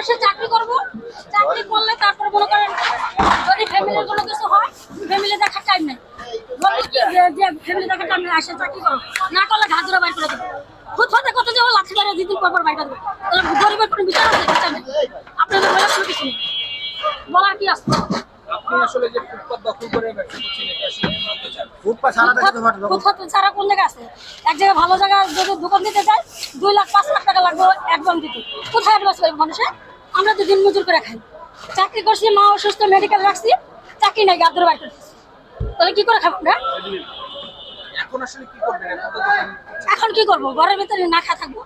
এসে চাকরি করব। চাকরি করলে তারপর মনে করেন যদি ফ্যামিলির কোনো কিছু হয় ফ্যামিলি দেখার টাইম নেই। যে- ফ্যামিলি দেখার টাইম নেই আসে চাকরি করো। না করলে ধরে বাইর করে দেবো। খুদ হতে কত যাব মারে দুদিন পর পর বাইর করে দেবো। গরিবের কোনো বিচার আছে? বিচার নেই। আপনাদের বলার কোনো কিছু নেই। বলার কি আছে? আপনি আসলে যে ফুটপাত দখল করে ব্যবসা করছেন এটা আসলে কি বলতে চান? ফুটপাত সারা দেশে তো ঘটে কোথাও ছাড়া কোন জায়গা আছে? এক জায়গায় ভালো জায়গা যদি দোকান দিতে চাই দুই লাখ পাঁচ লাখ টাকা লাগবে একদম দিতে কোথায় লস করবে মানুষে আমরা তো দিন মজুর করে খাই। চাকরি করছি মা অসুস্থ মেডিকেল রাখছি চাকরি নাই গাদর বাইর করতেছি। তাহলে কি করে খাব আমরা? এখন কি করব? ঘরের ভিতরে না খা থাকব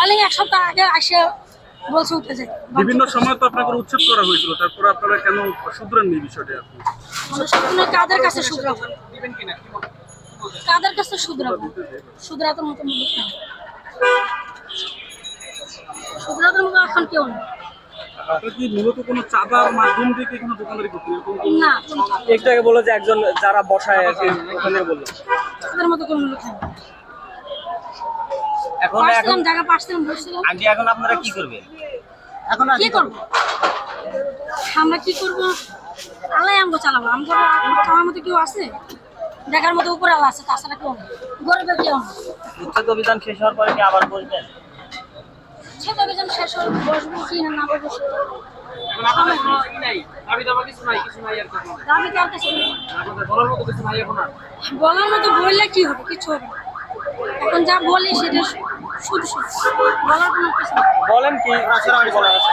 অনেক এক সপ্তাহ আগে আসে বলছে উঠে যায়। বিভিন্ন সময় তো আপনাকে উচ্ছেদ করা হয়েছিল তারপরে আপনারা কেন শুধরেননি এই বিষয়টা আপনি? মানে কাদের কাছে শুধরাবো? কাদের কাছে শুধরাবো? শুধরাতের মতো মুখ মতো এখন কেউ নেই। কি মূলত কোনো চাঁদার মাধ্যম দিয়ে কোনো দোকানদারি করতেন? না একটু আগে বলল যে একজন যারা বসায় আর ওখানে বলল। তাদের মতো কোনো লোক নেই এখন এখন জায়গা পারছিলাম বসছিলাম আন্টি এখন আপনারা কি করবেন? এখন কি করব? আমরা কি করব? আলাই আমগো চালাবো। আমগো আমার মতো কেউ আছে? দেখার মতো উপরে আল্লাহ আছে তাছাড়া কেউ গরিবের কেউ অভিযান শেষ হওয়ার পরে কি আবার বসবেন? শেষ হল বসবো কি না না বসবো বলার মতো কিছু নাই এখন আর? বলার মতো বললে কি হবে? কিছু হবে এখন যা বলি সেটা শুধু শুধু। বলার কোনো কিছু। বলেন কি? বলার আছে।